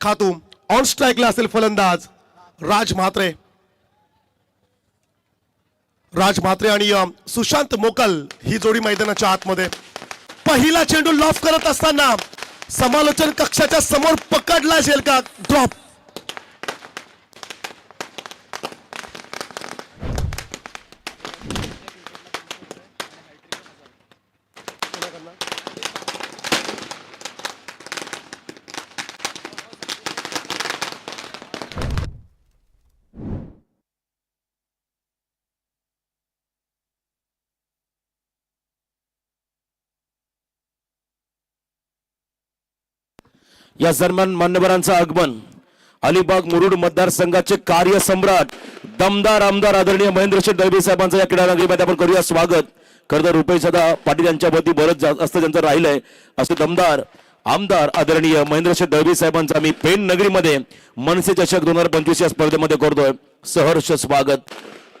खातू ऑन स्ट्राईकला असेल फलंदाज. राज म्हात्रे. राज म्हात्रे आणि सुशांत मोकल ही जोडी मैदानाच्या आतमध्ये. पहिला चेंडू लॉफ करत असताना समालोचन कक्षाच्या समोर पकडला असेल का ड्रॉप या दरम्यान मान्यवरांचं आगमन. अलिबाग मुरुड मतदारसंघाचे कार्यसम्राट दमदार आमदार आदरणीय महेंद्रशेठ दळवी साहेबांचं या क्रीडा नगरीमध्ये आपण करूया स्वागत. खरं तर रुपेश दादा पाटील यांच्या वती बरंच जास्त त्यांचं राहिलंय असे दमदार आमदार आदरणीय महेंद्रशेठ दळवी साहेबांचं आम्ही पेन नगरीमध्ये मनसे चषक दोन हजार पंचवीस या स्पर्धेमध्ये करतोय. सहर्ष स्वागत.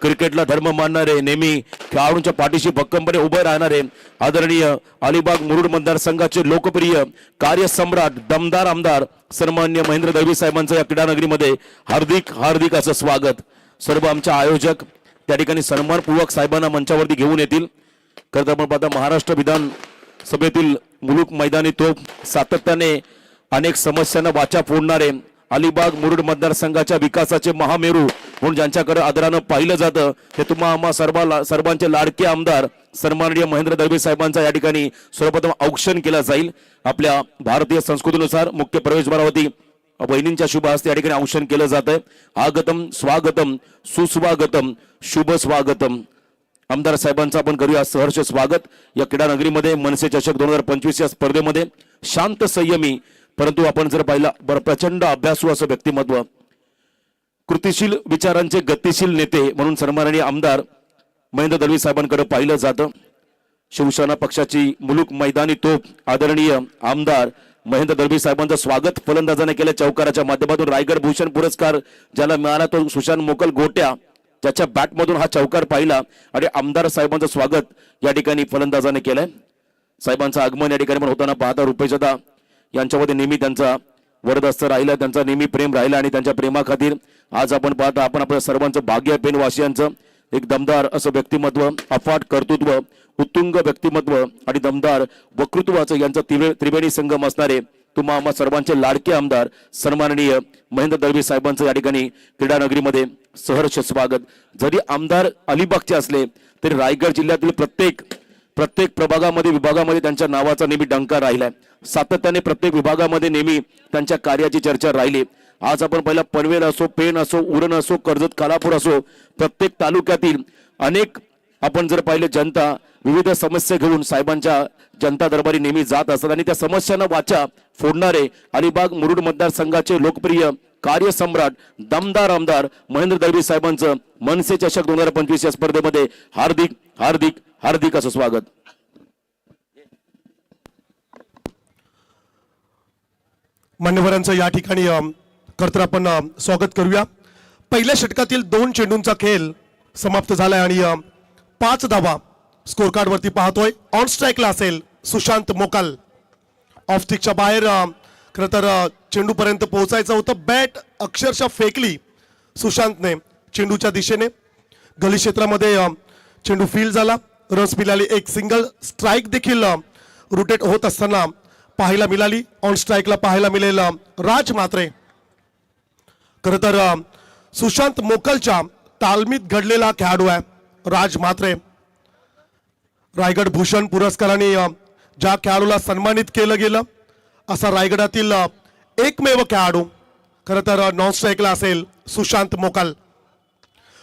क्रिकेटला धर्म मानणारे नेहमी खेळाडूंच्या पाठीशी भक्कमपणे उभे राहणारे आदरणीय अलिबाग मुरुड मतदारसंघाचे लोकप्रिय कार्यसम्राट दमदार आमदार सन्मान्य महेंद्र दळवी साहेबांचं या क्रीडानगरीमध्ये हार्दिक हार्दिक असं स्वागत. सर्व आमच्या आयोजक त्या ठिकाणी सन्मानपूर्वक साहेबांना मंचावरती घेऊन येतील. खरं तर आपण महाराष्ट्र विधान सभेतील मुलूक मैदानी तोफ सातत्याने अनेक समस्यांना वाचा फोडणारे अलिबाग मुरुड मतदारसंघाच्या विकासाचे महामेरू म्हणून ज्यांच्याकडे आदरानं पाहिलं जातं हे तुम्हा आम्हा सर्वाला सर्वांचे लाडके आमदार सन्माननीय महेंद्र दळवे साहेबांचा या ठिकाणी सर्वप्रथम औक्षण केला जाईल. आपल्या भारतीय संस्कृतीनुसार मुख्य प्रवेशद्वारावरती बहिणींच्या शुभ हस्ते या ठिकाणी औक्षण केलं जातं आगतम स्वागतम सुस्वागतम शुभ स्वागतम. आमदार साहेबांचं आपण करूया सहर्ष स्वागत. या क्रीडा नगरीमध्ये मनसे चषक दोन हजार पंचवीस या स्पर्धेमध्ये शांत संयमी परंतु आपण जर पाहिला बरं प्रचंड अभ्यासू असं व्यक्तिमत्व कृतिशील विचारांचे गतिशील नेते म्हणून सन्माननीय आमदार महेंद्र दळवी साहेबांकडे पाहिलं जातं. शिवसेना पक्षाची मुलूक मैदानी तोप आदरणीय आमदार महेंद्र दळवी साहेबांचं स्वागत फलंदाजाने केलं चौकाराच्या माध्यमातून. रायगड भूषण पुरस्कार ज्याला मिळाला तो सुशांत मोकल गोट्या ज्याच्या बॅटमधून हा चौकार पाहिला आणि आमदार साहेबांचं स्वागत या ठिकाणी फलंदाजाने केलंय. साहेबांचं आगमन या ठिकाणी पण होताना पाहता रुपेशदा यांच्यामध्ये नेहमी त्यांचा वरदस्त राहिला त्यांचा नेहमी प्रेम राहिला आणि त्यांच्या प्रेमाखातीर आज आपण पाहता आपण आपल्या सर्वांचं भाग्य पेनवासियांचं एक दमदार असं व्यक्तिमत्व अफाट कर्तृत्व उत्तुंग व्यक्तिमत्व आणि दमदार वक्तृत्वाचं यांचं त्रिवे- त्रिवेणी संगम असणारे तुम्हा आम्हा सर्वांचे लाडके आमदार सन्माननीय महेंद्र दळवी साहेबांचं या ठिकाणी क्रीडा नगरीमध्ये सहर्ष स्वागत. जरी आमदार अलिबागचे असले तरी रायगड जिल्ह्यातील प्रत्येक प्रत्येक प्रभागामध्ये विभागामध्ये त्यांच्या नावाचा नेहमी डंका राहिलाय. सातत्याने प्रत्येक विभागामध्ये नेहमी त्यांच्या कार्याची चर्चा राहिली. आज आपण पहिला पनवेल असो पेण असो उरण असो कर्जत कालापूर असो प्रत्येक तालुक्यातील अनेक आपण जर पाहिले जनता विविध समस्या घेऊन साहेबांच्या जनता दरबारी नेहमी जात असतात आणि त्या समस्यांना वाचा फोडणारे अलिबाग मुरुड मतदारसंघाचे लोकप्रिय कार्यसम्राट दमदार आमदार महेंद्र दळवी साहेबांचं मनसे चषक दोन हजार पंचवीस या स्पर्धेमध्ये हार्दिक हार्दिक हार्दिक असं स्वागत. मान्यवरांचं या ठिकाणी अ, आपण स्वागत करूया. पहिल्या षटकातील दोन चेंडूंचा खेळ समाप्त झालाय आणि पाच धावा स्कोर कार्ड वरती पाहतोय ऑन स्ट्राईकला असेल सुशांत मोकाल. ऑफ स्टिकच्या बाहेर खरं तर चेंडूपर्यंत पोहोचायचं होतं. बॅट अक्षरशः फेकली सुशांतने चेंडूच्या दिशेने. गली क्षेत्रामध्ये चेंडू फील झाला. रस मिळाली एक सिंगल स्ट्राईक देखील रुटेट होत असताना पाहायला मिळाली ऑन स्ट्राईकला पाहायला मिळेल राज मात्रे खरं तर सुशांत मोकलच्या तालमीत घडलेला खेळाडू आहे राज मात्रे रायगड भूषण पुरस्काराने ज्या खेळाडूला सन्मानित केलं गेलं असा रायगडातील एकमेव खेळाडू. खरं तर नॉन स्ट्राईकला असेल सुशांत मोकल.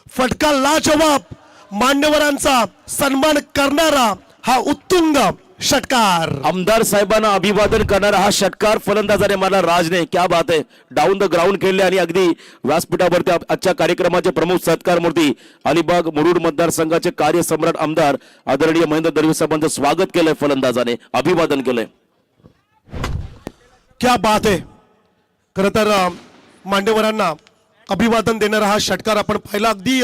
फटका लाजवाब मान्यवरांचा सन्मान करणारा हा उत्तुंग षटकार. आमदार साहेबांना अभिवादन करणारा हा षटकार फलंदाजाने मला राजने. क्या बात आहे. डाऊन द ग्राउंड खेळले आणि अगदी व्यासपीठावरती आजच्या कार्यक्रमाचे प्रमुख सत्कार मूर्ती अलिबाग मुरुड मतदारसंघाचे कार्यसम्राट आमदार आदरणीय महेंद्र दळवी साहेबांचं स्वागत केलंय फलंदाजाने. अभिवादन केलंय. क्या बात आहे. खरं तर अ, अभिवादन देणारा हा षटकार आपण पाहिला. अगदी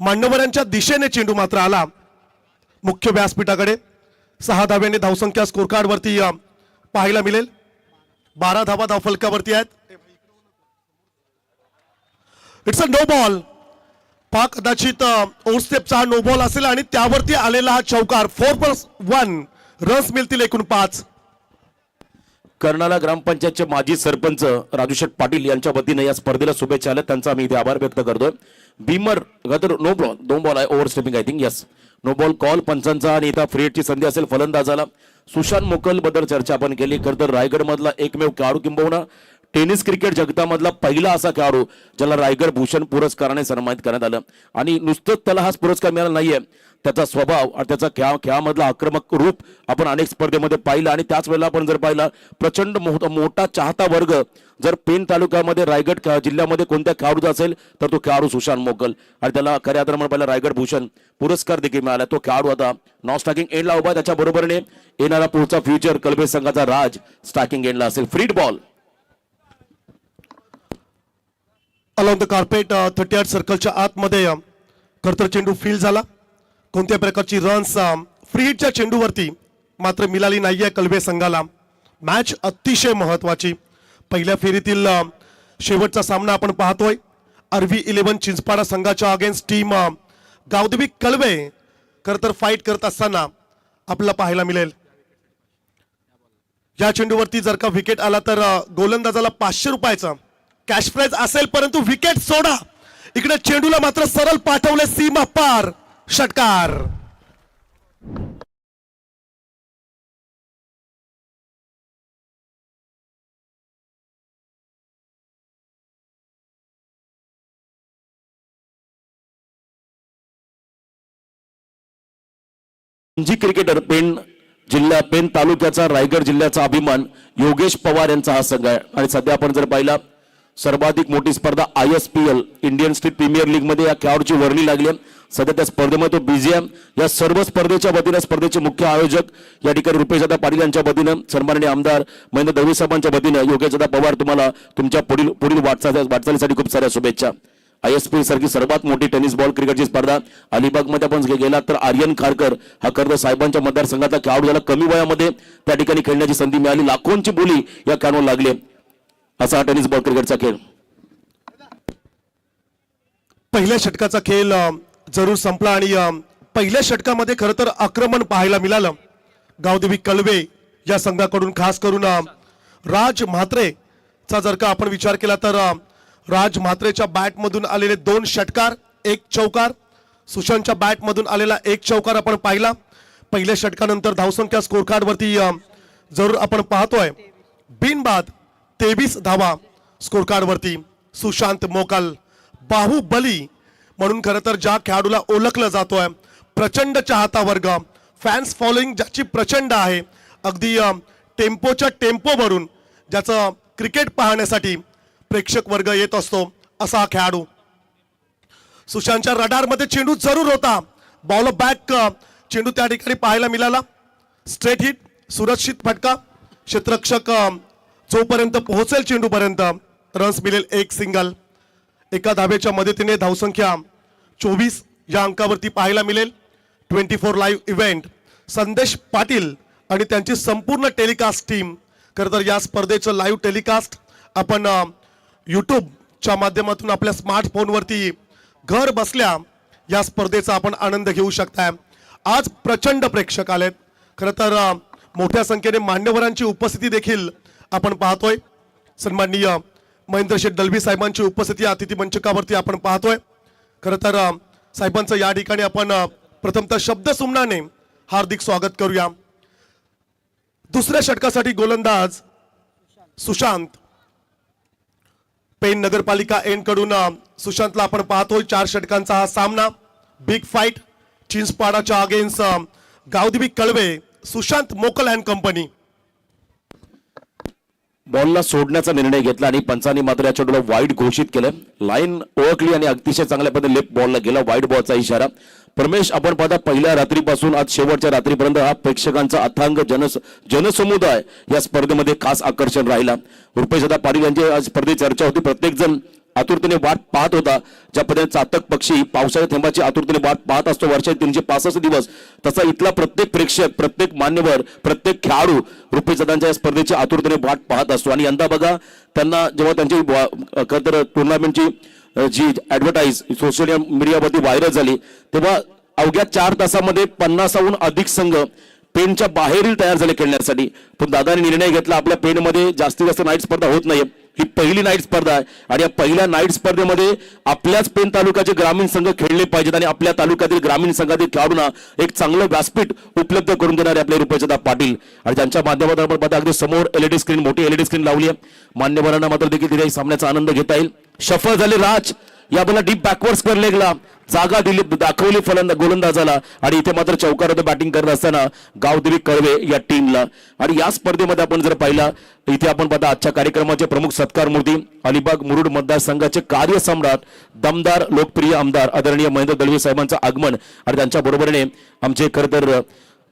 मांडवऱ्यांच्या दिशेने चेंडू मात्र आला. मुख्य व्यासपीठाकडे सहा धाव्याने धावसंख्या स्कोर कार्डवरती पाहायला मिळेल. बारा धावा धावफलकावरती आहेत. इट्स अ नो बॉल पा कदाचित ओव्हर स्टेपचा हा नो बॉल असेल आणि त्यावरती आलेला हा चौकार फोर प्लस वन रन्स मिळतील एकूण पाच. कर्नाला ग्रामपंचायतचे माजी सरपंच राजूशेठ पाटील यांच्या वतीनं या स्पर्धेला शुभेच्छा आल्या. त्यांचा आम्ही इथे आभार व्यक्त करतोय. भीमर गदर नो बॉल दोन बॉल आहे. Over stepping I think yes no ball call पंचांचा आणि इथं फ्रीएटची संधी असेल फलंदाजाला. सुशांत मुकलबद्दल चर्चा आपण केली. खरं तर रायगडमधला एकमेव खेळाडू किंबहुना टेनिस क्रिकेट जगतामधला पहिला असा खेळाडू ज्याला रायगड भूषण पुरस्काराने सन्मानित करण्यात आलं. आणि नुसतंच त्याला हा पुरस्कार मिळाला नाहीये. त्याचा स्वभाव आणि त्याचा खेळा खेळामधला आक्रमक रूप आपण अनेक स्पर्धेमध्ये पाहिलं. आणि त्याच वेळेला आपण जर पाहिलं प्रचंड मोठ- मोठा चाहता वर्ग जर पेन तालुक्यामध्ये रायगड जिल्ह्यामध्ये कोणत्या खेळाडूचा असेल तर तो खेळाडू सुशांत मोगल. आणि त्याला खऱ्या अर्थानं आपण रायगड भूषण पुरस्कार देखील मिळाला. तो खेळाडू आता नॉन स्टॅकिंग एंडला उभा त्याच्या बरोबरने येणारा पुढचा फ्युचर कलबे संघाचा राज स्टॅकिंग एंडला असेल. Freed ball along the carpet thirty आठ सर्कलच्या आतमध्ये um, खरतर चेंडू फील झाला. कोणत्या प्रकारची रन्स फ्री हिटच्या चेंडूवरती मात्र मिळाली नाहीये कलवे संघाला मॅच अतिशय महत्वाची. पहिल्या फेरीतील um, शेवटचा सामना आपण पाहतोय. आरव्ही इलेव्हन चिंचपाडा संघाच्या against team um, Gavdevi Kalwe खरं तर फाईट करत असताना आपल्याला पाहायला मिळेल. या चेंडूवरती जर का विकेट आला तर uh, गोलंदाजाला पाचशे रुपयाचा कॅश प्राईज असेल परंतु विकेट सोडा. इकडे चेंडूला मात्र सरळ पाठवले सीमा पार. षटकार. जी क्रिकेटर पेन जिल्हा पेन तालुक्याचा रायगड जिल्ह्याचा अभिमान योगेश पवार यांचा हा संघ आहे आणि सध्या आपण जर पाहिला सर्वाधिक मोठी स्पर्धा I S P L Indian state premier लीगमध्ये या खेळाडूची वर्णी लागली आहे. सध्या त्या स्पर्धेमध्ये तो बिझी आहे. या सर्व स्पर्धेच्या वतीनं स्पर्धेचे मुख्य आयोजक या ठिकाणी रुपेशदा पाटील यांच्या वतीनं सन्माननीय आमदार महेंद्र दळवी साहेबांच्या वतीनं योगेशदा पवार तुम्हाला तुमच्या पुढील पुढील वाटचाल वाटचालीसाठी खूप साऱ्या शुभेच्छा. आय एस पी सारखी सर्वात मोठी टेनिस बॉल क्रिकेटची स्पर्धा अलिबागमध्ये आपण गेला गेलात तर आर्यन खारकर हा कर्ज साहेबांच्या मतदारसंघातला खेळाडू झाला कमी वयामध्ये त्या ठिकाणी खेळण्याची संधी मिळाली. लाखोंची बोली या खेळाडूला लागली असा टेनिस बॉल क्रिकेटचा खेळ. पहिल्या षटकाचा खेळ जरूर संपला आणि पहिल्या षटकामध्ये खरं तर आक्रमण पाहायला मिळालं. गावदेवी कलवे या संघाकडून खास करून राज राज म्हात्रेचा जर का आपण विचार केला तर राज म्हात्रेच्या बॅटमधून आलेले दोन षटकार एक चौकार. सुशांतच्या बॅटमधून आलेला एक चौकार आपण पाहिला. पहिल्या षटकानंतर धावसंख्या स्कोर कार्डवरती जरूर आपण पाहतोय. बिनबाद तेवीस धावा स्कोर कार्डवरती सुशांत मोकल बाहुबली म्हणून खरं तर ज्या खेळाडूला ओळखलं जातोय प्रचंड चाहता वर्ग फॅन्स फॉलोईंग ज्याची प्रचंड आहे अगदी टेम्पोच्या टेम्पोवरून ज्याचं क्रिकेट पाहण्यासाठी प्रेक्षक वर्ग येत असतो असा हा खेळाडू. सुशांतच्या रडारमध्ये चेंडू जरूर होता. बॉल बॅक चेंडू त्या ठिकाणी पाहायला मिळाला. स्ट्रेट हिट सुरक्षित फटका. क्षेत्ररक्षक जोपर्यंत पोहोचेल चेंडूपर्यंत रन्स मिळेल एक सिंगल एका धाब्याच्या मदतीने धावसंख्या चोवीस या अंकावरती पाहायला मिळेल. ट्वेंटी फोर लाईव्ह इव्हेंट संदेश पाटील आणि त्यांची संपूर्ण टेलिकास्ट टीम खरं तर या स्पर्धेचं लाईव्ह टेलिकास्ट आपण यूट्यूबच्या माध्यमातून आपल्या स्मार्टफोनवरती घर बसल्या या स्पर्धेचा आपण आनंद घेऊ शकताय. आज प्रचंड प्रेक्षक आलेत. खरं तर मोठ्या संख्येने मान्यवरांची उपस्थिती देखील आपण पाहतोय. सन्माननीय महेंद्र शेठ दलवी साहेबांची उपस्थिती अतिथी मंचकावरती आपण पाहतोय. खरं तर साहेबांचं या ठिकाणी आपण प्रथमतः शब्द सुमनाने हार्दिक स्वागत करूया. दुसऱ्या षटकासाठी गोलंदाज सुशांत. पेन नगरपालिका एनकडून सुशांतला आपण पाहतोय. चार षटकांचा हा सामना. Big fight चिंचपाडाच्या against Gavdevi Kalwe Sushant Mokal and company बॉलला सोडण्याचा निर्णय घेतला आणि पंचांनी मात्र या चेंडूला वाईट घोषित केलं. लाईन ओळखली आणि अतिशय चांगल्या पद्धतीने लेफ्ट बॉलला गेला. वाईट बॉलचा इशारा. प्रमेश आपण पाहता पहिल्या रात्रीपासून आज शेवटच्या रात्रीपर्यंत हा प्रेक्षकांचा अथांग जनस जनसमुदाय या स्पर्धेमध्ये खास आकर्षण राहिला. रुपेशदा पाटील यांची आज स्पर्धेत चर्चा होती. प्रत्येक जण आतुरतेने वाट पाहत होता. ज्या पद्धतीने चातक पक्षी पावसाळ्या थेंबाची आतुरतेने वाट पाहत असतो. वर्षात तीनशे पासष्ट दिवस. तसा इथला प्रत्येक प्रेक्षक प्रत्येक मान्यवर प्रत्येक खेळाडू रुपेश या स्पर्धेची आतुरतेने वाट पाहत असतो. आणि यंदा बघा त्यांना जेव्हा त्यांची खरं तर टुर्नामेंटची जी ऍडव्हर्टाईज सोशल मीडियावरती व्हायरल झाली तेव्हा अवघ्या चार तासामध्ये पन्नासाहून अधिक संघ पेनच्या बाहेरील तयार झाले खेळण्यासाठी. पण दादाने निर्णय घेतला आपल्या पेनमध्ये जास्तीत जास्त नाईट स्पर्धा होत नाही ही पहिली नाईट स्पर्धा आहे. आणि या पहिल्या नाईट स्पर्धेमध्ये आपल्याच पेन तालुक्याचे ग्रामीण संघ खेळले पाहिजेत आणि आपल्या तालुक्यातील ग्रामीण संघातील खेळाडूंना एक चांगलं व्यासपीठ उपलब्ध करून देणारे आपले रुपयचंदा पाटील. आणि त्यांच्या माध्यमातून आपण पाहता अगदी समोर एलईडी स्क्रीन मोठी एलईडी स्क्रीन लावली आहे. मान्यवरांना मात्र देखील तिथे सामन्याचा आनंद घेता येईल. सफळ झाले राज. या बला डीप बॅकवर्ड स्क्वेअर लेगला. जागा दिली दाखवली फलंदा गोलंदाजाला. आणि इथे मात्र चौकारात बॅटिंग करत असताना गावदेवी कळवे या टीमला आणि या स्पर्धेमध्ये आपण जर पाहिला इथे आपण पाहता आजच्या कार्यक्रमाचे प्रमुख सत्कार मूर्ती अलिबाग मुरुड मतदारसंघाचे कार्यसम्राट दमदार लोकप्रिय आमदार आदरणीय महेंद्र दळवी साहेबांचं आगमन. आणि त्यांच्या बरोबरीने आमचे खरं तर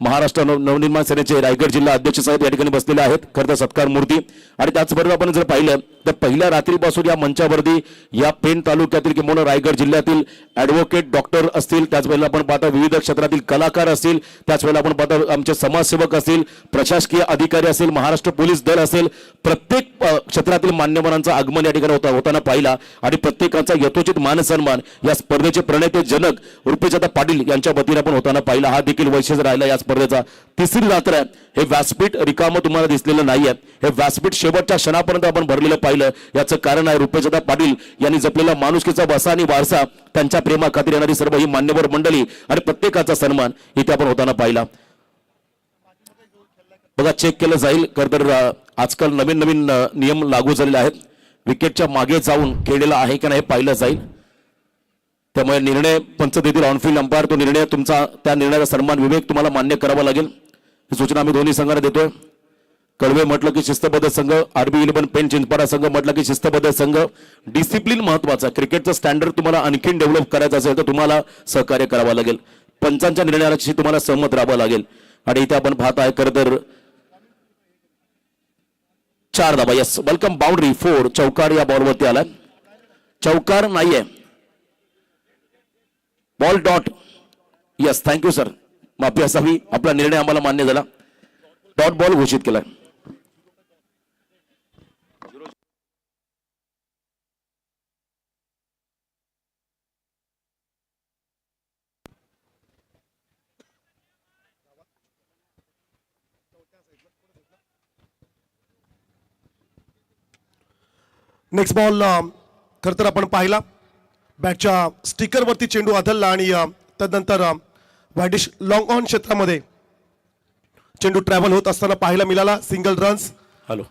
महाराष्ट्र नव- नवनिर्माण सेनेचे रायगड जिल्हा अध्यक्ष साहेब या ठिकाणी बसलेले आहेत. खरं तर सत्कार मूर्ती. आणि त्याचबरोबर आपण जर पाहिलं तर पहिल्या रात्रीपासून या मंचावरती या पेण तालुक्यातील किंवा रायगड जिल्ह्यातील ऍडव्होकेट डॉक्टर असतील त्याचवेळेला आपण पाहता विविध क्षेत्रातील कलाकार असतील त्याच वेळेला आपण पाहता आमचे समाजसेवक असतील प्रशासकीय अधिकारी असेल महाराष्ट्र पोलीस दल असेल प्रत्येक क्षेत्रातील मान्यवरांचं आगमन या ठिकाणी होता होताना पाहिला. आणि प्रत्येकाचा यथोचित मानसन्मान या स्पर्धेचे प्रणेते जनक रुपेशदा पाटील यांच्या वतीने आपण होताना पाहिला. हा देखील वैशिष्ट्य राहिला या स्पर्धेचा. तिसरी रात्र आहे. हे व्यासपीठ रिकामं तुम्हाला दिसलेलं नाहीये. हे व्यासपीठ शेवटच्या क्षणापर्यंत आपण भरलेलं पाहिलं. याचं कारण आहे रुपेशदा पाटील यांनी जपलेला माणुसकीचा वसा आणि वारसा. त्यांच्या प्रेमा खातीर येणारी सर्व ही मान्यवर मंडळी आणि प्रत्येकाचा सन्मान इथे आपण होताना पाहिला. बघा चेक केलं जाईल. खरं तर आजकाल नवीन नवीन नियम लागू झालेले आहेत. विकेटच्या मागे जाऊन खेळलेला आहे की नाही हे पाहिलं जाईल. त्यामुळे निर्णय पंच देतील ऑनफिल्ड अंपायर तो निर्णय तुमचा त्या निर्णयाचा सन्मान विवेक तुम्हाला मान्य करावा लागेल. ही सूचना आम्ही दोन्ही संघाला देतोय. कळवे म्हटलं की शिस्तबद्ध संघ आरबी इलेव्हन पेन चिंचपाडा संघ म्हटलं की शिस्तबद्ध संघ. डिसिप्लिन महत्त्वाचा क्रिकेटचं स्टँडर्ड तुम्हाला आणखीन डेव्हलप करायचं असेल तर तुम्हाला सहकार्य करावं लागेल. पंचांच्या निर्णयाशी तुम्हाला सहमत राहावं लागेल. आणि इथे आपण पाहत आहे खरं तर चार धाबा यस वेलकम बाउंड्री फोर चौकार या बॉलवरती आलाय. चौकार नाहीये. Ball dot yes thank you sir माफी असावी आपला निर्णय आम्हाला मान्य झाला. डॉट बॉल घोषित केलाय. नेक्स्ट बॉल खर तर आपण पाहिला. बॅटच्या स्टिकरवरती चेंडू आदलला आणि अ, तदनंतर वायडिश लॉंग ऑन क्षेत्रामध्ये चेंडू ट्रॅव्हल होत असताना पाहायला मिळाला single runs hello.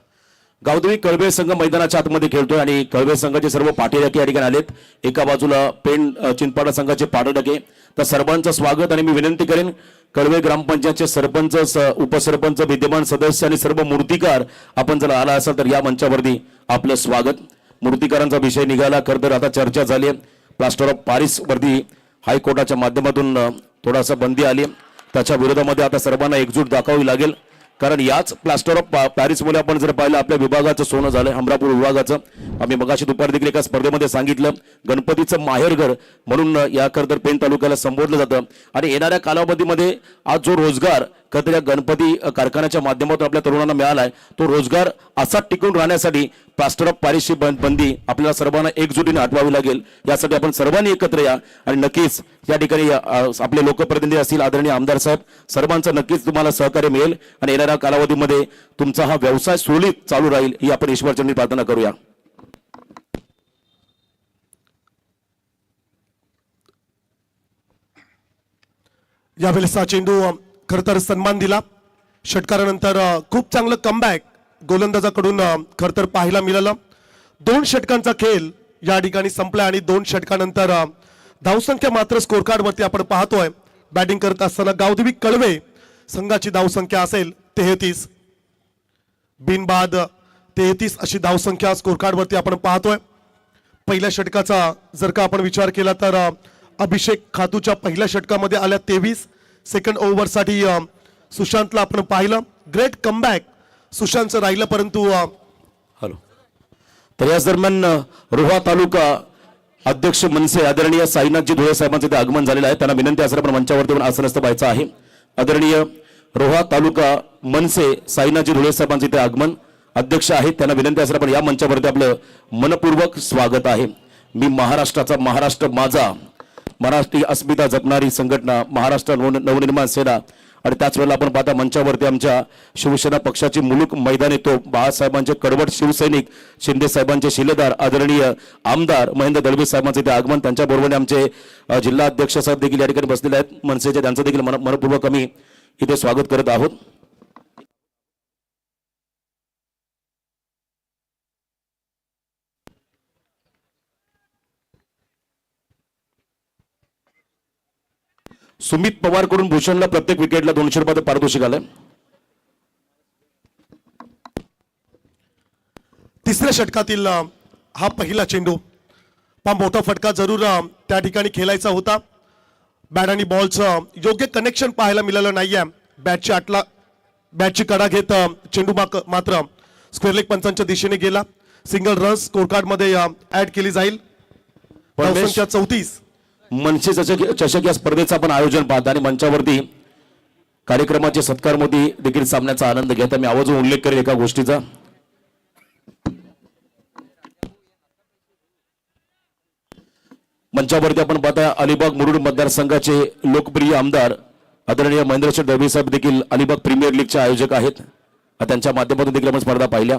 Gavdevi Kalwe संघ मैदानाच्या आतमध्ये खेळतोय आणि कळवे संघाचे सर्व पाठीराखे या ठिकाणी आलेत. एका बाजूला पेण चिंपाडा चिंचपाडा संघाचे पाठीराखे. तर सर्वांचं स्वागत आणि मी विनंती करेन कळवे ग्रामपंचायतचे सरपंच उपसरपंच विद्यमान सदस्य आणि सर्व मूर्तिकार आपण जर आला असाल तर या मंचावरती आपलं स्वागत. मूर्तिकारांचा विषय निघाला. खरं तर आता चर्चा झाली. आहे प्लास्टर ऑफ पॅरिसवरती हायकोर्टाच्या माध्यमातून थोडासा बंदी आली. त्याच्या विरोधामध्ये आता सर्वांना एकजूट दाखवावी लागेल. कारण याच प्लास्टर ऑफ पॅरिसमुळे आपण जर पाहिलं आपल्या विभागाचं सोनं झालं अमरापूर विभागाचं. आम्ही मगाशी दुपारी देखील एका स्पर्धेमध्ये सांगितलं गणपतीचं माहेरघर म्हणून या खरं तर पेन तालुक्याला संबोधलं जातं. आणि येणाऱ्या कालावधीमध्ये आज जो रोजगार खरं तर या गणपती कारखान्याच्या माध्यमातून आपल्या तरुणांना मिळाला आहे तो रोजगार असा टिकून राहण्यासाठी प्लास्टर ऑफ पॅरिसची बंदी आपल्याला सर्वांना एकजुटीने हटवावी लागेल. यासाठी आपण सर्वांनी एकत्र या आणि नक्कीच या ठिकाणी आपले लोकप्रतिनिधी असतील आदरणीय आमदार साहेब सर्वांचं नक्कीच तुम्हाला सहकार्य मिळेल आणि येणाऱ्या कालावधीमध्ये तुमचा हा व्यवसाय सुरळीत चालू राहील ही आपण ईश्वरचरणी प्रार्थना करूया. यावेळेस हा चेंडू खरं तर सन्मान दिला. षटकारानंतर खूप चांगलं कमबॅक गोलंदाजाकडून खरं तर पाहायला मिळालं. दोन षटकांचा खेळ या ठिकाणी संपला आणि दोन षटकानंतर धावसंख्या मात्र स्कोर कार्डवरती आपण पाहतोय. बॅटिंग करत असताना गावदेवी कळवे संघाची धावसंख्या असेल तेहतीस. बिनबाद तेहतीस अशी धावसंख्या स्कोर कार्डवरती आपण पाहतोय. पहिल्या षटकाचा जर का आपण विचार केला तर अभिषेक खातूच्या पहिल्या षटकामध्ये आल्या तेवीस. सेकंड ओव्हरसाठी सुशांतला आपण पाहिलं. ग्रेट कमबॅक सुशांतचं राहिलं परंतु हॅलो. तर याच दरम्यान रोहा तालुका अध्यक्ष मनसे आदरणीय साईनाथजी धुळे साहेबांचं ते आगमन झालेलं आहे. त्यांना विनंती असेल आपण मंचावरती पण आसनस्थ व्हायचं आहे. आदरणीय रोहा तालुका मनसे साईनाथजी धुळे साहेबांचे ते आगमन अध्यक्ष आहेत. त्यांना विनंती असेल आपण या मंचावरती आपलं मनपूर्वक स्वागत आहे. मी महाराष्ट्राचा महाराष्ट्र माझा महाराष्ट्रीय अस्मिता जपणारी संघटना महाराष्ट्र नवनिर्माण सेना. आणि त्याच वेळेला आपण पाहता मंचावरती आमच्या शिवसेना पक्षाची मुलूक मैदान येतो. बाळासाहेबांचे कडवट शिवसैनिक शिंदे साहेबांचे शिलेदार आदरणीय आमदार महेंद्र दळवी साहेबांचे ते आगमन त्यांच्याबरोबर आमचे जिल्हा अध्यक्ष साहेब देखील या ठिकाणी बसलेले आहेत. मनसेचे त्यांचं देखील मन मनपूर्वक आम्ही इथे स्वागत करत आहोत. सुमित पवारकडून भूषणला प्रत्येक विकेटला दोनशे रुपयाचं पारितोषिक आलंय. तिसऱ्या षटकातील हा पहिला चेंडू. पहा मोठा फटका जरूर त्या ठिकाणी खेळायचा होता. बॅट आणि बॉलचं योग्य कनेक्शन पाहायला मिळालं नाहीये. बॅटची आटला बॅटची कडा घेत चेंडू माक- मात्र स्क्वेअर लेग पंचांच्या दिशेने गेला. सिंगल रन स्कोर कार्डमध्ये ऍड केली जाईल. चौतीस. मनसे चषक चषक या स्पर्धेचं आपण आयोजन पाहता आणि मंचावरती कार्यक्रमाचे सत्कारमध्ये देखील सामन्याचा आनंद घेता मी आवाज उल्लेख करेल एका गोष्टीचा. मंचावरती आपण पाहता अलिबाग मुरुड मतदारसंघाचे लोकप्रिय आमदार आदरणीय महेंद्रशेठ दळवी साहेब देखील अलिबाग प्रीमियर लीगचे आयोजक आहेत. त्यांच्या माध्यमातून देखील आपण स्पर्धा पाहिल्या.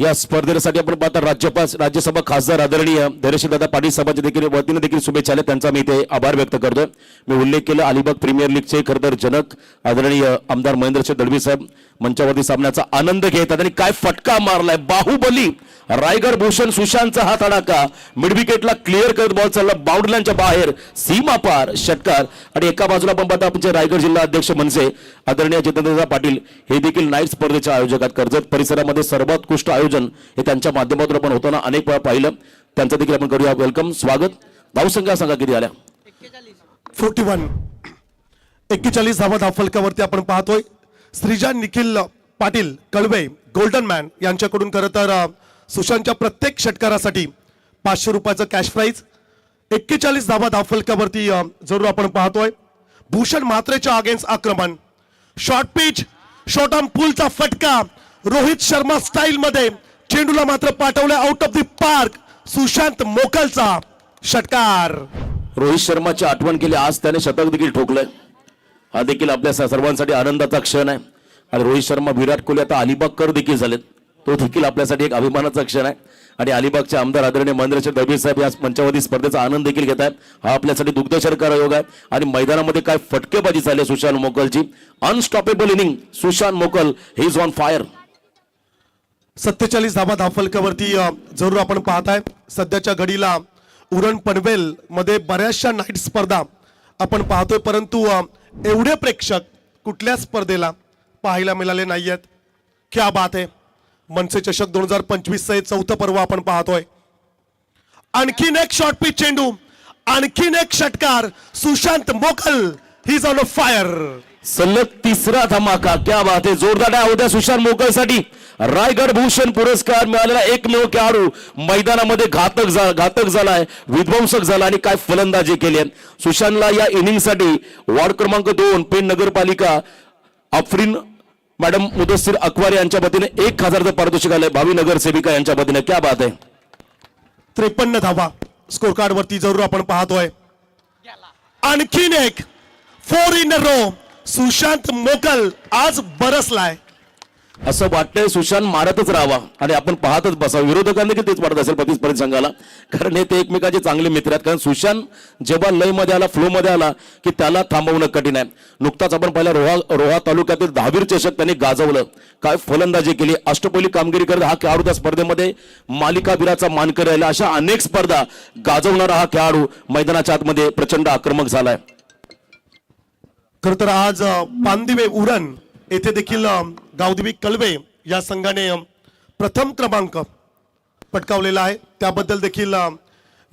या स्पर्धेसाठी आपण पाहता राज्यपाल राज्यसभा खासदार आदरणीय धैर्यशीलदादा पाटील साहेबांच्या देखील वतीने देखील शुभेच्छा आल्या. त्यांचा मी इथे आभार व्यक्त करतोय. मी उल्लेख केला अलिबाग प्रीमियर लीगचे खरंतर जनक आदरणीय आमदार महेंद्रशेठ दळवी साहेब मंचावरती सामन्याचा आनंद घेतात आणि काय फटका मारलाय. बाहुबली रायगड भूषण सुशांतचा हा तडाका मिडविकेटला क्लिअर करत बॉल चालला बाउंड्रीलांच्या बाहेर. सीमा पार षटकार. आणि एका बाजूला आपण पाहता आमचे रायगड जिल्हा अध्यक्ष मनसे आदरणीय जितेंद्रदा पाटील हे देखील नाईट स्पर्धेच्या आयोजक आहेत कर्जत परिसरामध्ये सर्वोत्कृष्ट आयोजन हे त्यांच्या माध्यमातून आपण होताना अनेक वेळा पाहिलं. त्यांचं देखील आपण करूया. वेलकम स्वागत. धावसंख्या सांगा किती आल्या? फोर्टी वन एक्केचाळीस धावा धावफलकावरती आपण पाहतोय. श्रीजा निखिल पाटील कळवे गोल्डन मॅन यांच्याकडून खरं तर सुशांतच्या प्रत्येक षटकारासाठी पाचशे रुपयाचं कॅश प्राईज एक्केचाळीस धावा धावफलकावरती जरूर आपण पाहतोय. भूषण म्हात्रेच्या अगेन्स्ट आक्रमण. शॉर्ट पिच शॉर्ट ऑन पुलचा फटका. रोहित शर्मा स्टाईल मध्ये चेंडूला मात्र पाठवलं out of the park Sushant मोकलचा षटकार. रोहित शर्माची आठवण केली आज त्याने शतक देखील ठोकलंय. हा देखील आपल्या स- सर्वांसाठी आनंदाचा क्षण आहे. आणि रोहित शर्मा विराट कोहली आता अलिबागकर देखील झालेत. तो देखील आपल्यासाठी एक अभिमानाचा क्षण आहे. आणि अलिबागचे आमदार आदरणीय महेंद्रशेठ दबीर साहेब या मंचावरती स्पर्धेचा आनंद देखील घेत आहेत. हा आपल्यासाठी दुग्धशर्करा योग आहे. आणि मैदानामध्ये काय फटकेबाजी चालली सुशांत मोकलची. Unstoppable inning Sushant Mokal he is on fire सत्तेचाळीस धाबा धाफलक्यावरती जरूर आपण पाहताय. सध्याच्या घडीला उरण पनवेल मध्ये बऱ्याचशा नाईट स्पर्धा आपण पाहतोय परंतु एवढे प्रेक्षक कुठल्या स्पर्धेला पाहायला मिळाले नाहीयेत. क्या बात आहे मनसे चषक दोन हजार पंचवीस हे चौथं पर्व आपण पाहतोय. आणखीन एक शॉर्ट पिच चेंडू. आणखीन एक षटकार सुशांत मोकल. ही ऑन अ फायर सलग तिसरा धमाका. क्या बात आहे जोरदार डाव होत्या सुशांत मोकळसाठी रायगड भूषण पुरस्कार मिळालेला एकमेव खेळाडू मैदानामध्ये घातक झाला घातक झालाय विध्वंसक झाला आणि काय फलंदाजी केली आहे. सुशांतला या इनिंगसाठी वॉर्ड क्रमांक दोन पेण नगरपालिका अफरीन मॅडम मुदस्सीर अकवार यांच्या वतीने एक हजारचं पारितोषिक आलंय. भावी नगरसेविका यांच्या वतीने क्या बात आहे? त्रेपन्न धावा. स्कोर कार्ड वरती जरूर आपण पाहतोय. आणखीन एक फोर इन रो सुशांत मोकल आज बरसलाय. असं वाटतंय सुशांत मारतच राहावा. आणि आपण पाहतच बसावं. विरोधकांनी की तेच वाटत असेल प्रतिस्पर्धी संघाला? कारण हे ते एकमेकाचे चांगले मित्र आहेत. कारण सुशांत जेव्हा लयमध्ये आला फ्लो मध्ये आला की त्याला थांबवणं कठीण आहे. नुकताच आपण पाहिला रोहा रोहा तालुक्यातील दहावीर चषक त्यांनी गाजवलं. काय फलंदाजी केली. अष्टपैली कामगिरी करत हा खेळाडू त्या स्पर्धेमध्ये मालिकावीराचा मानकर राहिला. अशा अनेक स्पर्धा गाजवणारा हा खेळाडू मैदानाच्या आतमध्ये प्रचंड आक्रमक झालाय. खर तर आज अ, पानदिवे उरण येथे देखील गावदेवी कळवे या संघाने प्रथम क्रमांक पटकावलेला आहे. त्याबद्दल देखील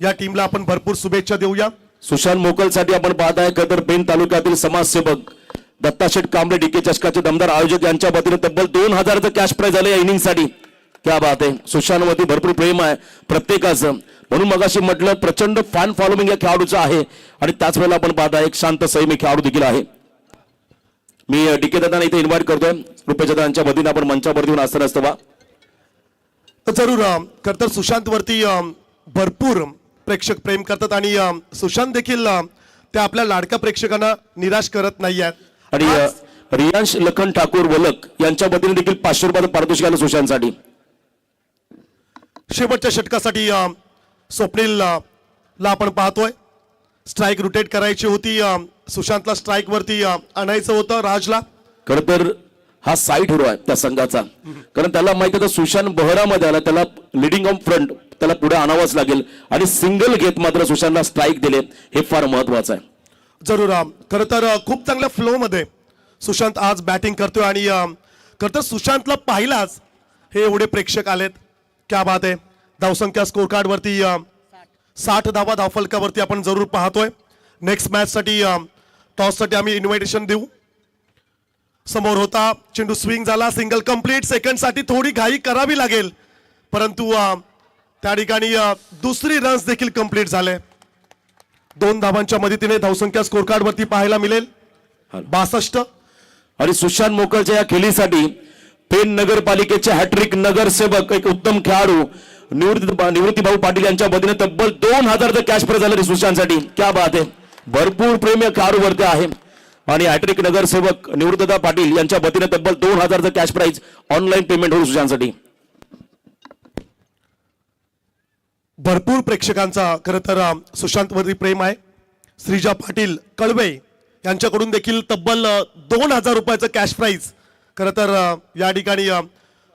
या टीमला आपण भरपूर शुभेच्छा देऊया. सुशांत मोकलसाठी आपण पाहत आहे गदर पेन तालुक्यातील समाजसेवक दत्ताशेठ कांबळे डीके चषकाचे दमदार आयोजक यांच्या वतीने तब्बल दोन हजारचं कॅश प्राईज आलं या इनिंगसाठी क्या बात आहे. सुशांतवरती भरपूर प्रेम आहे प्रत्येकाचं. म्हणून मगाशी म्हटलं प्रचंड फॅन फॉलोइंग या खेळाडूचं आहे. आणि त्याच वेळेला आपण पाहता एक शांत सैमी खेळाडू देखील आहे. मी डीके दादांना इथे इन्व्हाइट करतोय. रुपेश दादांच्या वतीने आपण मंचावरती येऊन असताना असतं तर जरूर खरं तर सुशांतवरती भरपूर प्रेक्षक प्रेम करतात आणि सुशांत देखील त्या आपल्या लाडक्या प्रेक्षकांना निराश करत नाही आहेत. आणि रियांश लखन ठाकूर वलक यांच्या वतीने देखील पाचशे रुपयाचं पारितोषिक आलं सुशांतसाठी. शेवटच्या षटकासाठी अ, स्वप्नील अ, ला आपण पाहतोय. स्ट्राईक रोटेट करायची होती. सुशांतला स्ट्राईक वरती आणायचं होतं राजला. खर तर हा साईट हिरो आहे त्या संघाचा. कारण त्याला माहिती आहे सुशांत बहरामध्ये आला. त्याला लिडिंग ऑन फ्रंट त्याला पुढे आणावंच लागेल. आणि सिंगल घेत मात्र सुशांतला स्ट्राईक दिले. हे फार महत्वाचं आहे. जरूर खरं तर खूप चांगल्या फ्लो मध्ये सुशांत आज बॅटिंग करतोय. आणि खरं तर सुशांतला पाहिलाच हे एवढे प्रेक्षक आलेत. क्या बात आहे. धावसंख्या स्कोर कार्ड वरती अ, साठ धावा धावफलकावरती आपण जरूर पाहतोय. नेक्स्ट मॅच साठी टॉससाठी आम्ही इन्व्हिटेशन देऊ. समोर होता चेंडू स्विंग झाला सिंगल कंप्लीट सेकंडसाठी थोडी घाई करावी लागेल. परंतु त्या ठिकाणी दुसरी रन्स देखील कंप्लीट झाले. दोन धावांच्या मदतीने धावसंख्या स्कोर कार्ड वरती पाहायला मिळेल. बासष्ट. आणि सुशांत मोकलच्या या खेळीसाठी पेन नगरपालिकेचे हॅट्रिक नगरसेवक एक उत्तम खेळाडू निवृत्ती निवृत्ती भाऊ पाटील यांच्या वतीने तब्बल दोन हजारचं कॅश प्राइज झालं रे सुशांतसाठी क्या बात आहे. भरपूर प्रेम या खेळाडूवरती आहे. आणि हॅट्रिक नगरसेवक निवृत्तदा पाटील यांच्या वतीने तब्बल दोन हजारचं कॅश प्राइज ऑनलाईन पेमेंट होईल सुशांतसाठी. भरपूर प्रेक्षकांचा खरं तर सुशांतवरती प्रेम आहे. श्रीजा पाटील कळवे यांच्याकडून देखील तब्बल दोन हजार रुपयाचं कॅश प्राईज खरं तर या ठिकाणी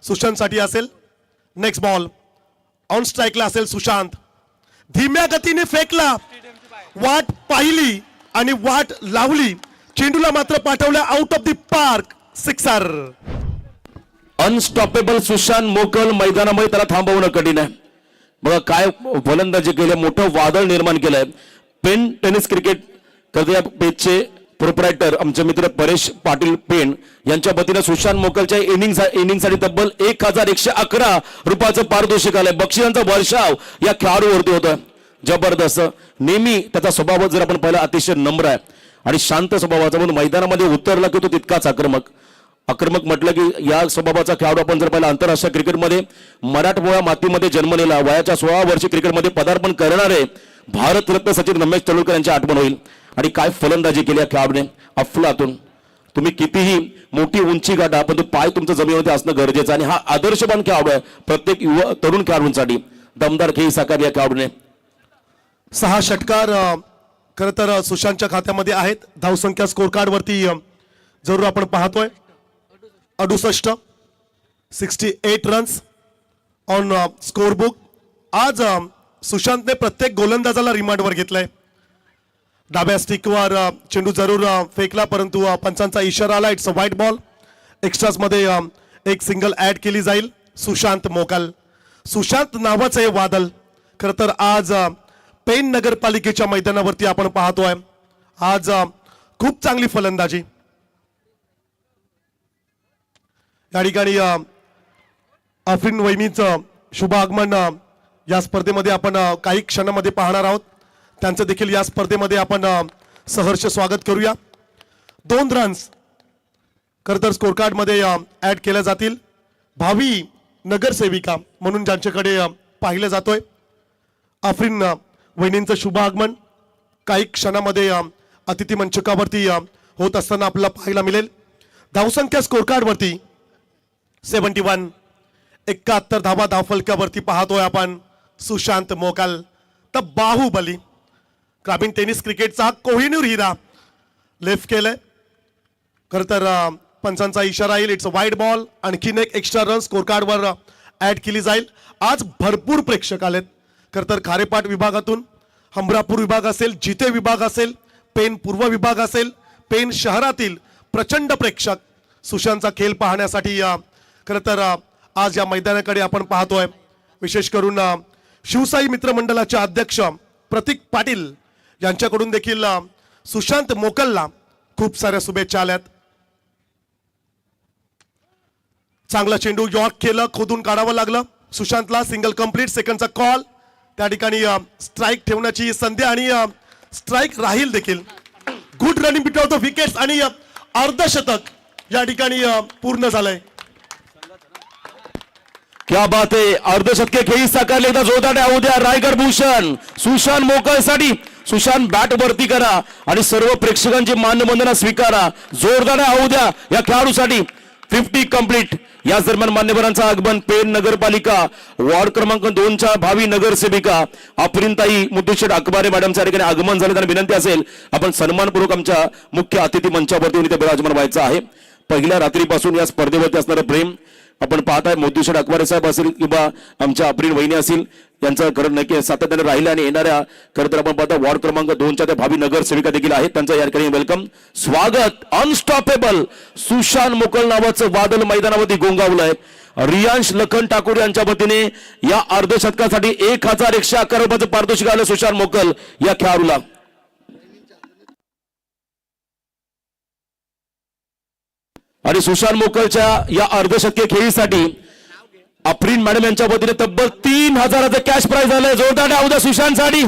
सुशांतसाठी असेल. नेक्स्ट बॉल ऑन स्ट्राईकला असेल सुशांत. धीम्या गतीने फेकला. वाट पाहिली आणि वाट लावली. चेंडूला मात्र पाठवल्या out of the park sixer unstoppable Sushant Mokal मैदानामध्ये त्याला थांबवणं कठीण आहे. बघा काय फलंदाजी केली मोठं वादळ निर्माण केलंय. पेन टेनिस क्रिकेट कधी या पेजचे प्रोपरायटर आमचे मित्र परेश पाटील पेन यांच्या वतीनं सुशांत मोकलच्या इनिंग इनिंगसाठी तब्बल एक हजार एकशे अकरा रुपयाचं पारितोषिक आलंय. बक्षिसांचा वर्षाव या खेळाडूवरती होतोय. जबरदस्त. नेहमी त्याचा स्वभाव जर आपण पाहिला अतिशय नम्र आहे. आणि शांत स्वभावाचा म्हणून मैदानामध्ये उतरला की तो तितकाच आक्रमक. आक्रमक म्हटलं की या स्वभावाचा खेळाडू आपण जर पाहिला आंतरराष्ट्रीय क्रिकेटमध्ये मराठमोळ्या मातीमध्ये जन्मलेला वयाच्या सोळा वर्षी क्रिकेटमध्ये पदार्पण करणारे भारतरत्न सचिन रमेश तेंडुलकर यांची आठवण होईल. आणि काय फलंदाजी केली या खेळाडूने? अफलातून. तुम्ही कितीही मोठी उंची गाठा पण तो पाय तुमचं जमिनीमध्ये असणं गरजेचं आणि हा आदर्शवान खेळाडू आहे. प्रत्येक युवा तरुण खेळाडूंसाठी. दमदार खेळी साकारली या खेळाडूने. सहा षटकार खरं तर सुशांतच्या खात्यामध्ये आहेत. धावसंख्या स्कोर कार्ड वरती जरूर आपण पाहतोय. अडुसष्ट sixty eight runs on score book आज सुशांतने प्रत्येक गोलंदाजाला रिमांडवर घेतलाय. डाव्या स्टिकवर चेंडू जरूर फेकला परंतु पंचांचा इशारा आला. इट्स अ व्हाईट बॉल एक्स्ट्रासमध्ये एक सिंगल ॲड केली जाईल. सुशांत मोकल सुशांत नावाचं हे वादल. खरं तर आज पेन नगरपालिकेच्या मैदानावरती आपण पाहतोय. आज खूप चांगली फलंदाजी. या ठिकाणी अफिन वहिनीचं शुभ आगमन या स्पर्धेमध्ये आपण काही क्षणामध्ये पाहणार आहोत. त्यांचं देखील या स्पर्धेमध्ये आपण सहर्ष स्वागत करूया. दोन रन्स खरं तर स्कोर कार्डमध्ये केल्या जातील. भावी नगरसेविका म्हणून ज्यांच्याकडे पाहिलं जातोय. आफरीन वहिनींचं शुभ आगमन. काही क्षणामध्ये अतिथी मंचकावरती होत असताना आपल्याला पाहायला मिळेल. धावसंख्या स्कोर कार्डवरती सेवन्टी वन एकाहत्तर धावा धावफलक्यावरती पाहतोय आपण सुशांत मोकाल. तर बाहुबली ग्रामीण टेनिस क्रिकेटचा कोहिनूर हिरा लेफ्ट केलंय. खरं तर पंचांचा इशारा येईल. इट्स अ वाईट बॉल आणखीन एक एक्स्ट्रा रन स्कोर कार्डवर ऍड केली जाईल. आज भरपूर प्रेक्षक आलेत. खरं तर खारेपाट विभागातून हमरापूर विभाग असेल जिते विभाग असेल पेन पूर्व विभाग असेल पेन शहरातील प्रचंड प्रेक्षक सुशांतचा खेळ पाहण्यासाठी खरं तर आज या मैदानाकडे आपण पाहतोय. विशेष करून शिवसाई मित्रमंडळाचे अध्यक्ष प्रतीक पाटील यांच्याकडून देखील सुशांत मोकलला खूप साऱ्या शुभेच्छा आल्यात. चांगला चेंडू यॉर्क केलं खोदून काढावं लागलं. सुशांतला सिंगल कंप्लीट सेकंडचा कॉल. त्या ठिकाणी स्ट्राईक ठेवण्याची संधी आणि स्ट्राईक राहील देखील. Good running between the wickets आणि अर्धशतक या ठिकाणी पूर्ण झालंय. क्या बात आहे. अर्धशतके खेळी साकारले एकदा जोरदार द्या उद्या रायगड भूषण. सुशांत मोकळसाठी सुशांत बॅट वरती करा आणि सर्व प्रेक्षकांची मानवंदना स्वीकारा. जोरदार आहू द्या या खेळाडूसाठी. फिफ्टी कंप्लीट याच दरम्यान मान्यवरांचं आगमन पेन नगरपालिका. वॉर्ड क्रमांक दोनच्या भावी नगरसेविका. अप्रिंताई मुद्दुशेठ अकबारे मॅडमच्या ठिकाणी आगमन झालं. त्यांना विनंती असेल आपण सन्मानपूर्वक आमच्या मुख्य अतिथी मंचावरती विराजमान व्हायचं आहे. पहिल्या रात्रीपासून या स्पर्धेवरती असणारं प्रेम आपण पाहताय मोतीशेठ अकबारे साहेब असेल किंवा आमच्या अप्रिल वहिनी असतील त्यांचं खरं नक्की सातत्याने राहिलं आणि येणाऱ्या खरं तर आपण पाहता वॉर्ड क्रमांक दोनच्या त्या भावी नगरसेविका देखील आहेत त्यांचं या ठिकाणी वेलकम स्वागत अनस्टॉपेबल सुशांत मोकल नावाचं वादल मैदानावरती गोंगावलंय. रियांश लखन ठाकूर यांच्या वतीने या अर्धशतकासाठी एक हजार एकशे अकरा रुपयाचं पारितोषिक आलं सुशांत मोकल या खेळाडूला. आणि सुशांत मोकलच्या या अर्धशतके खेळीसाठी अफ्रीन मॅडम यांच्या वतीने तब्बल तीन हजाराचं कॅश प्राईज झालंय जोरदार डाव द्या सुशांतसाठी.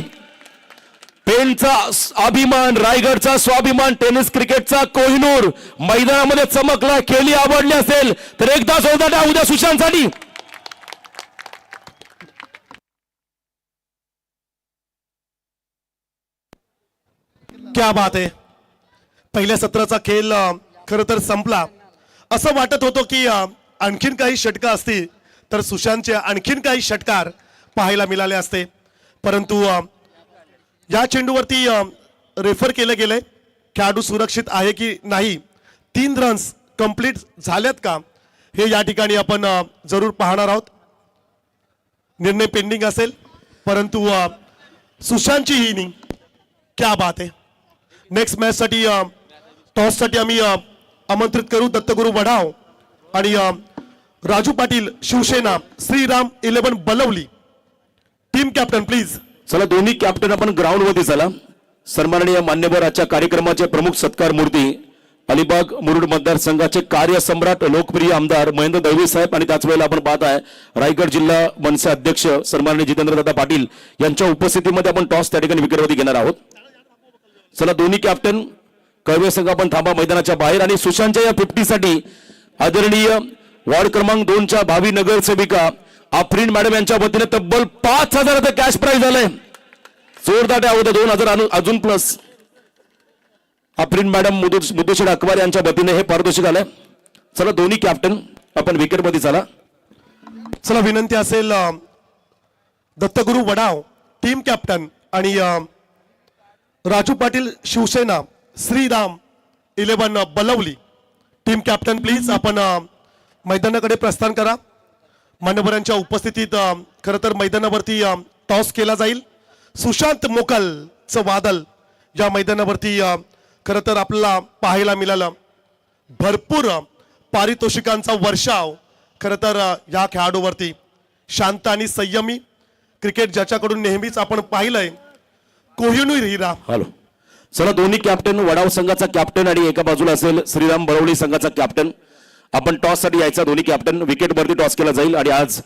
पेनचा अभिमान रायगडचा स्वाभिमान टेनिस क्रिकेटचा कोहिनूर मैदानामध्ये चमकला खेळी आवडली असेल तर एकदा जोरदार डाव द्या सुशांतसाठी. क्या बात आहे पहिल्या सत्राचा खेळ खर खरं तर संपला. असं वाटत होतं की आणखीन काही षटकं असती तर सुशांतचे आणखीन काही षटकार पाहायला मिळाले असते. परंतु या चेंडूवरती रेफर केलं गेले. खेळाडू सुरक्षित आहे की नाही तीन रन्स कंप्लीट झाल्यात का हे या ठिकाणी आपण जरूर पाहणार आहोत. निर्णय पेंडिंग असेल. परंतु सुशांतची ही इनिंग क्या बात आहे. नेक्स्ट मॅचसाठी टॉससाठी आम्ही आमंत्रित करू दत्तगुरु वडाव आणि Raju Patil Shiv Sena Shriram eleven Balavali. Team captain please. चला दोन्ही कॅप्टन आपण ग्राउंड वरती चला. सन्माननीय मान्यवर आजच्या कार्यक्रमाचे प्रमुख सत्कार मूर्ती अलिबाग मुरुड मतदारसंघाचे कार्यसम्राट लोकप्रिय आमदार महेंद्र दळवी साहेब आणि त्याच वेळेला आपण पाहत आहे रायगड जिल्हा मनसे अध्यक्ष सन्माननीय जितेंद्रदादा पाटील यांच्या उपस्थितीमध्ये आपण टॉस त्या ठिकाणी विकेटवरती घेणार आहोत. चला दोन्ही कॅप्टन कळवे संघ आपण थांबा मैदानाच्या बाहेर आणि सुशांतच्या या फिफ्टीसाठी आदरणीय वॉर्ड क्रमांक दोनच्या भावी नगरसेविका आफरीन मॅडम यांच्या वतीने तब्बल पाच हजाराचा कॅश प्राईज झालंय. जोरदार त्या होत्या दोन हजार अजून प्लस आफरीन मॅडम मुदुशीर अकबर यांच्या वतीने हे पारितोषिक आलंय चला दोन्ही कॅप्टन आपण विकेटमध्ये चला. चला विनंती असेल दत्तगुरु वडाव टीम कॅप्टन आणि Raju Patil Shiv Sena Shriram eleven Balavali. Team captain please आपण मैदानाकडे प्रस्थान करा. मान्यवरांच्या उपस्थितीत खरं तर मैदानावरती टॉस केला जाईल. सुशांत मोकलचं वादल या मैदानावरती खरं तर आपल्याला पाहायला मिळालं. भरपूर पारितोषिकांचा वर्षाव खरं तर या खेळाडूवरती. शांत आणि संयमी. क्रिकेट ज्याच्याकडून नेहमीच आपण पाहिलंय. कोहिनूर हिरा. हॅलो. चला दोन्ही कॅप्टन वडाव संघाचा कॅप्टन आणि एका बाजूला असेल श्रीराम बळवली संघाचा कॅप्टन आपण टॉससाठी यायचा दोन्ही कॅप्टन विकेट वरती टॉस केला जाईल आणि आज